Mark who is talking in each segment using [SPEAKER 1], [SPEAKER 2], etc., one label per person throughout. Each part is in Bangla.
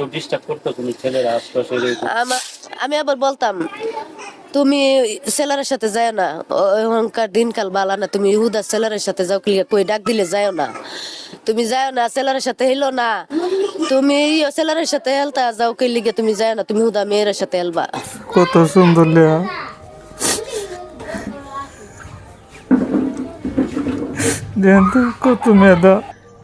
[SPEAKER 1] কেউ ডিস্টার্ব করতো তুমি ছেলেরা আশপাশে
[SPEAKER 2] আমি আবার বলতাম তুমি ছেলের সাথে যায় না দিনকাল বালা না তুমি হুদা ছেলের সাথে যাও কি কই ডাক দিলে যায় না। তুমি যায় না ছেলের সাথে হেলো না। তুমি ছেলের সাথে হেলতা যাও কি লিগে তুমি যায় না তুমি হুদা মেয়ের সাথে হেলবা।
[SPEAKER 3] কত সুন্দর লেয়া। কত মেধা।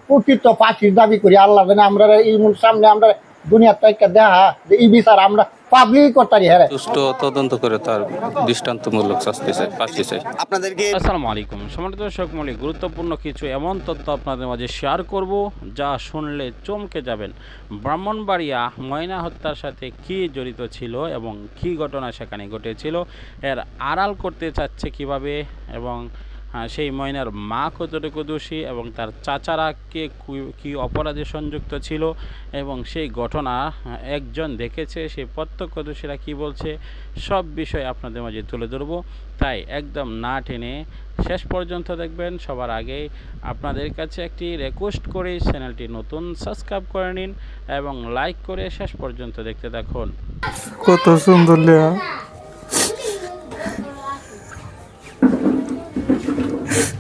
[SPEAKER 4] প্রকৃত ফাঁসির দাবি করি আল্লাহ আমরা এই সামনে আমরা দুনিয়ার থেকে দেখা যে এই বিচার আমরা পাবলিক করতারি হ্যাঁ
[SPEAKER 5] সুষ্ঠু তদন্ত করে তার দৃষ্টান্তমূলক শাস্তি চাই ফাঁসি চাই।
[SPEAKER 6] আপনাদেরকে
[SPEAKER 7] আসসালামু আলাইকুম। সম্মানিত দর্শক গুরুত্বপূর্ণ কিছু এমন তথ্য আপনাদের মাঝে শেয়ার করব যা শুনলে চমকে যাবেন। ব্রাহ্মণবাড়িয়া ময়না হত্যার সাথে কি জড়িত ছিল এবং কি ঘটনা সেখানে ঘটেছিল এর আড়াল করতে চাচ্ছে কীভাবে এবং সেই ময়নার মা কতটুকু দোষী এবং তার চাচারা কে কু- অপরাধে সংযুক্ত ছিল এবং সেই ঘটনা একজন দেখেছে সেই প্রত্যক্ষদর্শীরা কি বলছে, সব বিষয় আপনাদের মাঝে তুলে ধরবো। তাই একদম না টেনে শেষ পর্যন্ত দেখবেন, সবার আগে আপনাদের কাছে একটি রিকোয়েস্ট করে চ্যানেলটি নতুন সাবস্ক্রাইব করে নিন এবং লাইক করে শেষ পর্যন্ত দেখতে থাকুন।
[SPEAKER 3] কত সুন্দর লেয়া দেখেন তো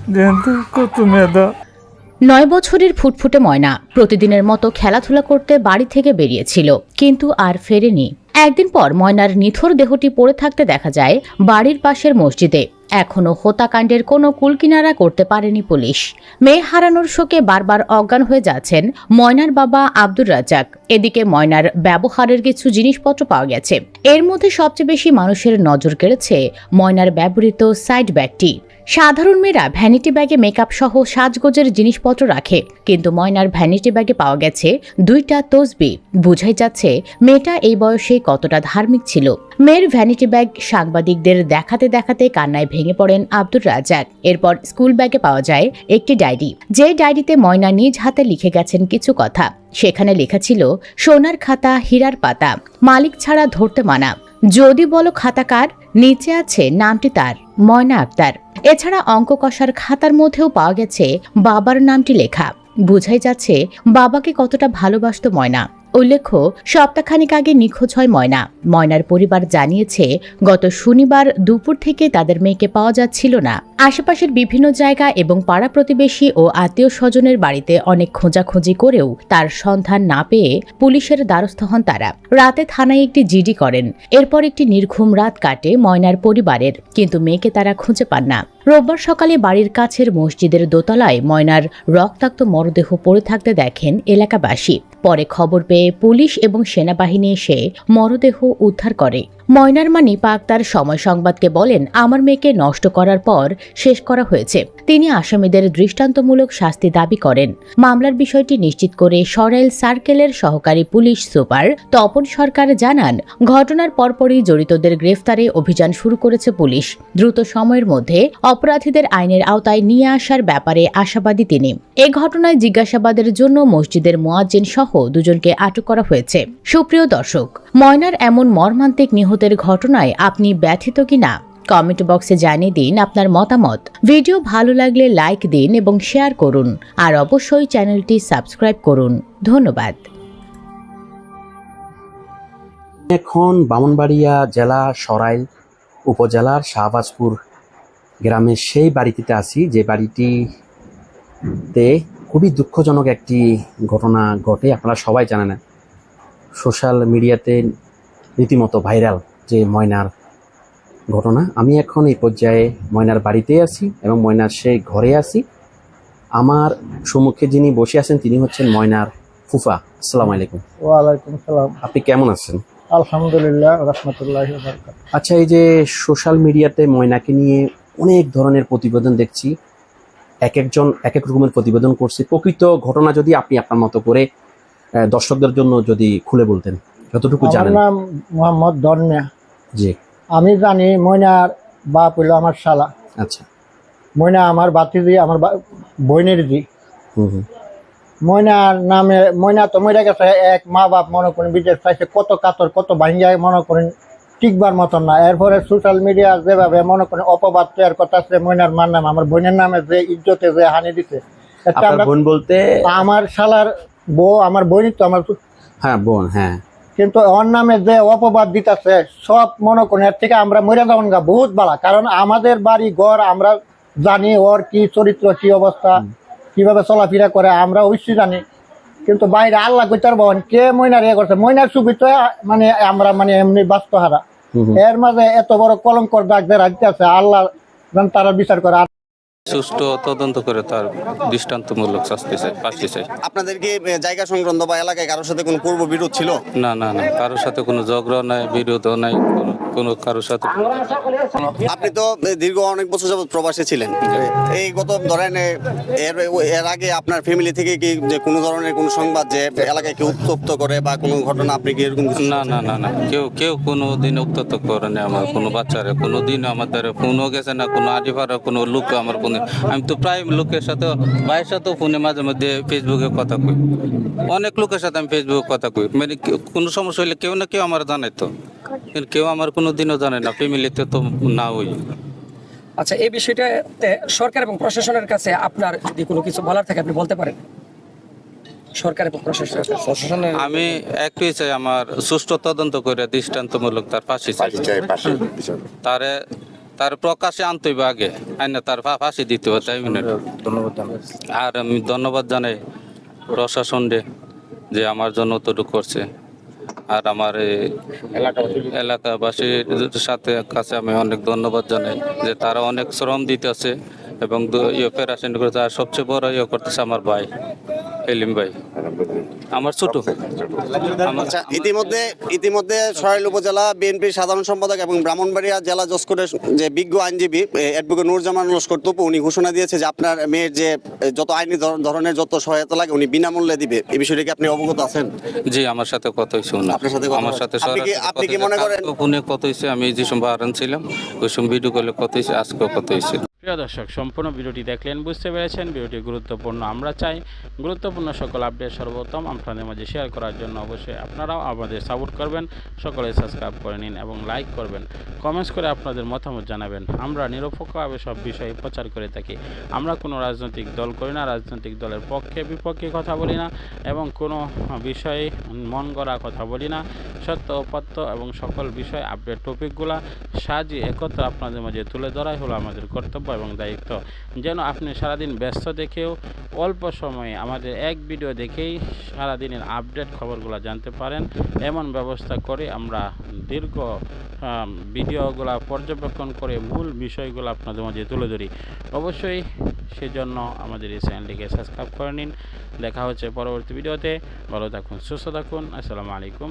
[SPEAKER 8] নয় বছরের ফুটফুটে ময়না প্রতিদিনের মতো খেলাধুলা করতে বাড়ি থেকে বেরিয়েছিল, কিন্তু আর ফেরেনি। একদিন পর ময়নার নিথর দেহটি পড়ে থাকতে দেখা যায়, বাড়ির পাশের মসজিদে। এখনও হত্যাকাণ্ডের কোনো কুলকিনারা করতে পারেনি পুলিশ। মেয়ে হারানোর শোকে বারবার অজ্ঞান হয়ে যাচ্ছেন ময়নার বাবা আব্দুর রাজ্জাক। এদিকে ময়নার ব্যবহারের কিছু জিনিসপত্র পাওয়া গেছে। এর মধ্যে সবচেয়ে বেশি মানুষের নজর কেড়েছে ময়নার ব্যবহৃত সাইড ব্যাগটি। সাধারণ মেয়েরা ভ্যানিটি ব্যাগে মেকআপ সহ সাজগোজের জিনিসপত্র রাখে, কিন্তু ময়নার ভ্যানিটি ব্যাগে পাওয়া গেছে দুইটা তসবি। বুঝাই যাচ্ছে, মেয়েটা এই বয়সে কতটা ধার্মিক ছিল। মেয়ের ভ্যানিটি ব্যাগ সাংবাদিকদের দেখাতে দেখাতে কান্নায় ভেঙে পড়েন আব্দুর রাজ্জাক। এরপর স্কুল ব্যাগে পাওয়া যায় একটি ডায়েরি যে ডায়েরিতে ময়না নিজ হাতে লিখে গেছেন কিছু কথা। সেখানে লেখা ছিল, সোনার খাতা হীরার পাতা, মালিক ছাড়া ধরতে মানা। যদি বলো খাতাকার নিচে আছে নামটি তার। ময়না আক্তার এছাড়া অঙ্ক কষার খাতার মধ্যেও পাওয়া গেছে বাবার নামটি লেখা। বোঝাই যাচ্ছে বাবাকে কতটা ভালোবাসত ময়না। উল্লেখ্য, সপ্তাহখানিক আগে নিখোঁজ হয় ময়না। ময়নার পরিবার জানিয়েছে, গত শনিবার দুপুর থেকে তাদের মেয়েকে পাওয়া যাচ্ছিল না। আশেপাশের বিভিন্ন জায়গা এবং পাড়া প্রতিবেশী ও আত্মীয় স্বজনের বাড়িতে অনেক খোঁজাখুঁজি করেও তার সন্ধান না পেয়ে পুলিশের দ্বারস্থ হন তারা। রাতে থানায় একটি জিডি করেন। এরপর একটি নির্ঘুম রাত কাটে ময়নার পরিবারের, কিন্তু মেয়েকে তারা খুঁজে পান না। রোববার সকালে বাড়ির কাছের মসজিদের দোতলায় ময়নার রক্তাক্ত মরদেহ পড়ে থাকতে দেখেন এলাকাবাসী। পরে খবর পেয়ে পুলিশ এবং সেনাবাহিনী এসে মরদেহ উদ্ধার করে। ময়নার মা নিপা আক্তার সময় সংবাদকে বলেন, আমার মেয়েকে নষ্ট করার পর শেষ করা হয়েছে। তিনি আসামিদের দৃষ্টান্তমূলক শাস্তি দাবি করেন। মামলার বিষয়টি নিশ্চিত করে সরাইল সার্কেলের সহকারী পুলিশ সুপার তপন সরকার জানান, ঘটনার পরপরই জড়িতদের গ্রেফতারে অভিযান শুরু করেছে পুলিশ। দ্রুত সময়ের মধ্যে অপরাধীদের আইনের আওতায় নিয়ে আসার ব্যাপারে আশাবাদী তিনি। এ ঘটনায় জিজ্ঞাসাবাদের জন্য মসজিদের মোয়াজ্জিন সহ দুজনকে আটক করা হয়েছে। সুপ্রিয় দর্শক, ময়নার এমন মর্মান্তিক নিহতের ঘটনায় আপনি ব্যথিত কিনা? কমেন্ট বক্সে জানিয়ে দিন আপনার মতামত। ভিডিও ভালো লাগলে লাইক দিন এবং শেয়ার করুন। আর অবশ্যই চ্যানেলটি সাবস্ক্রাইব করুন। ধন্যবাদ।
[SPEAKER 6] এখন বামনবাড়িয়া জেলা সরাইল উপজেলার শাহবাজপুর গ্রামের সেই বাড়িটিতে আছি, যে বাড়িটিতে খুবই দুঃখজনক একটি ঘটনা ঘটে, আপনারা সবাই জানেন। সোশ্যাল মিডিয়াতে রীতিমতো ভাইরাল যে ময়নার ঘটনা। আমি এখন এই পর্যায়ে ময়নার বাড়িতে আছি এবং ময়নার সেই ঘরে আছি। আমার সম্মুখে যিনি বসে আছেন তিনি হচ্ছেন ময়নার ফুফা। আসসালামু আলাইকুম।
[SPEAKER 4] ওয়ালাইকুম সালাম।
[SPEAKER 6] আপনি কেমন আছেন?
[SPEAKER 4] আলহামদুলিল্লাহ রহমতুল্লাহ
[SPEAKER 6] আচ্ছা এই যে সোশ্যাল মিডিয়াতে ময়নাকে নিয়ে অনেক ধরনের প্রতিবেদন দেখছি। এক একজন এক এক রকমের প্রতিবেদন করছে। প্রকৃত ঘটনা যদি আপনি আপনার মতো করে দর্শকদের জন্য যদি খুলে বলতেন। যতটুকু
[SPEAKER 4] আমার
[SPEAKER 6] জানেন?
[SPEAKER 4] নাম মোহাম্মদ ধর্মিয়া।
[SPEAKER 6] জি।
[SPEAKER 4] আমি জানি ময়নার বাপ হইল আমার শালা।
[SPEAKER 6] আচ্ছা।
[SPEAKER 4] ময়না আমার বাতিজি আমার বা- বোনের জি।
[SPEAKER 6] হুম হুম।
[SPEAKER 4] ময়নার নামে ময়না তো মরে গেছে এক মা বাপ মনে করেন বিদেশ চাইছে কত কাতর কত ভাঙ্গায় মনে করেন টিকবার মতন না। এরপরে সোশ্যাল মিডিয়া যেভাবে মনে করেন অপবাদ তৈরি করতেছে ময়নার মার নাম আমার বোনের নামে যে ইজ্জতে যে হানি দিছে
[SPEAKER 6] বোন বলতে
[SPEAKER 4] আমার শালার বউ আমার বোনই তো আমার
[SPEAKER 6] হ্যাঁ বোন হ্যাঁ।
[SPEAKER 4] কিন্তু ওর নামে যে অপবাদ দিতেছে সব মনে করেন এর থেকে আমরা মরে যাবেন গা বহুত বালা। কারণ আমাদের বাড়ি ঘর আমরা জানি ওর কি চরিত্র কি অবস্থা কীভাবে চলাফেরা করে আমরা অবশ্যই জানি। কিন্তু বাইরে আল্লাহ কইতার বহন কে ময়নার ইয়ে করছে? ময়নার ছবি তো মানে আমরা মানে এমনি বাস্তহারা। এর মাঝে এত বড় কলঙ্কর দাগ যে রাখতে আছে আল্লাহ তারা বিচার করে।
[SPEAKER 5] সুষ্ঠু তদন্ত করে তার দৃষ্টান্তমূলক শাস্তি চাই ফাঁসি চাই।
[SPEAKER 9] আপনাদের কি জায়গা সংক্রান্ত বা এলাকায় কারোর সাথে কোনো পূর্ব বিরোধ ছিল?
[SPEAKER 5] না না না কারোর সাথে কোনো ঝগড়া নাই বিরোধও নাই কোনো- কোনো কারোর সাথে।
[SPEAKER 9] আপনি তো দীর্ঘ অনেক বছর যাবত প্রবাসে ছিলেন। এই গত ধরেন এর এর আগে আপনার ফ্যামিলি থেকে কি যে কোনো ধরনের কোনো সংবাদ যে এলাকায় কেউ উত্তপ্ত করে বা কোনো ঘটনা আপনি কি এরকম
[SPEAKER 5] না না না না। কেউ কেউ কোনো দিন উত্তত করেনি আমার কোনো বাচ্চারে। কোনো দিন আমাদের ফোনও গেছে না কোনো আডিভারা কোনো লোক আমার ফোনে আমি তো প্রায় লোকের সাথে ভাইয়ের সাথেও ফোনে মাঝে মধ্যে ফেসবুকে কথা কই। অনেক লোকের সাথে আমি ফেসবুকে কথা কই। মানে কোনো সমস্যা হলে কেউ না কেউ আমার জানে তো কিন্তু কেউ আমার কোনো দিনও জানে না ফ্যামিলিতে তো না হই
[SPEAKER 10] আচ্ছা এই বিষয়টাতে সরকার এবং প্রশাসনের কাছে আপনার যদি কোনো কিছু বলার থাকে আপনি বলতে পারেন। সরকার এবং প্রশাসনের
[SPEAKER 5] আমি একটুই চাই আমার সুষ্ঠু তদন্ত করে দৃষ্টান্তমূলক তার চাই। তারে তার প্রকাশে আনতে হবে আগে আইনা তার ফাঁসি দিতে হবে তাই মিনিট আর আমি ধন্যবাদ জানাই প্রশাসনরে যে আমার জন্য অতটুকু করছে। আর আমার এলাকাবাসীর সাথে কাছে আমি অনেক ধন্যবাদ জানাই যে তারা অনেক শ্রম দিতেছে। এবং দু- ইয়ে প্যারাসেন্ট করতে আর সবচেয়ে বড় ইয়ে করতেছে আমার ভাই এলিম ভাই। আমার ছোট।
[SPEAKER 9] আচ্ছা ইতিমধ্যে ইতিমধ্যে সরাইল উপজেলা বিএনপির সাধারণ সম্পাদক এবং ব্রাহ্মণবাড়িয়া জেলা জসকোটের যে বিজ্ঞ আইনজীবী অ্যাডভোকেট নুরজামান লস্কর তপু উনি ঘোষণা দিয়েছে যে আপনার মেয়ের যে যত আইনি ধরনের যত সহায়তা লাগে উনি বিনামূল্যে দিবে। এই বিষয়টা কি আপনি অবগত আছেন?
[SPEAKER 5] জি আমার সাথে কথা হয়েছে।
[SPEAKER 9] আপনার সাথে
[SPEAKER 5] আমার সাথে
[SPEAKER 9] আপনি কি- আপনি কি মনে করেন-
[SPEAKER 5] ফোনে কথা হয়েছে আমি যে সময় বারান ছিলাম ওই সময় ভিডিও কলে কত হয়েছে আজকে কথা হয়েছে।
[SPEAKER 7] প্রিয় দর্শক, সম্পূর্ণ ভিডিওটি দেখলেন, বুঝতে পেরেছেন, ভিডিওটি গুরুত্বপূর্ণ। আমরা চাই গুরুত্বপূর্ণ সকল আপডেট সর্বোত্তম আপনাদের মাঝে শেয়ার করার জন্য। অবশ্যই আপনারাও আমাদের সাপোর্ট করবেন, সকলে সাবস্ক্রাইব করে নিন এবং লাইক করবেন। কমেন্টস করে আপনাদের মতামত জানাবেন। আমরা নিরপেক্ষভাবে সব বিষয়ে প্রচার করে থাকি। আমরা কোনো রাজনৈতিক দল করি না, রাজনৈতিক দলের পক্ষে বিপক্ষে কথা বলি না এবং কোনো বিষয়ে মন গড়া কথা বলি না। সত্য, অপত্য এবং সকল বিষয় আপডেট টপিকগুলা সাজিয়ে একত্র আপনাদের মাঝে তুলে ধরাই হলো আমাদের কর্তব্য এবং দায়িত্ব। যেন আপনি সারাদিন ব্যস্ত দেখেও অল্প সময়ে আমাদের এক ভিডিও দেখেই সারাদিনের আপডেট খবরগুলো জানতে পারেন। এমন ব্যবস্থা করে আমরা দীর্ঘ ভিডিওগুলা পর্যবেক্ষণ করে মূল বিষয়গুলো আপনাদের মাঝে তুলে ধরি। অবশ্যই সেজন্য আমাদের এই চ্যানেলটিকে সাবস্ক্রাইব করে নিন। দেখা হচ্ছে পরবর্তী ভিডিওতে। ভালো থাকুন, সুস্থ থাকুন। আসসালামু আলাইকুম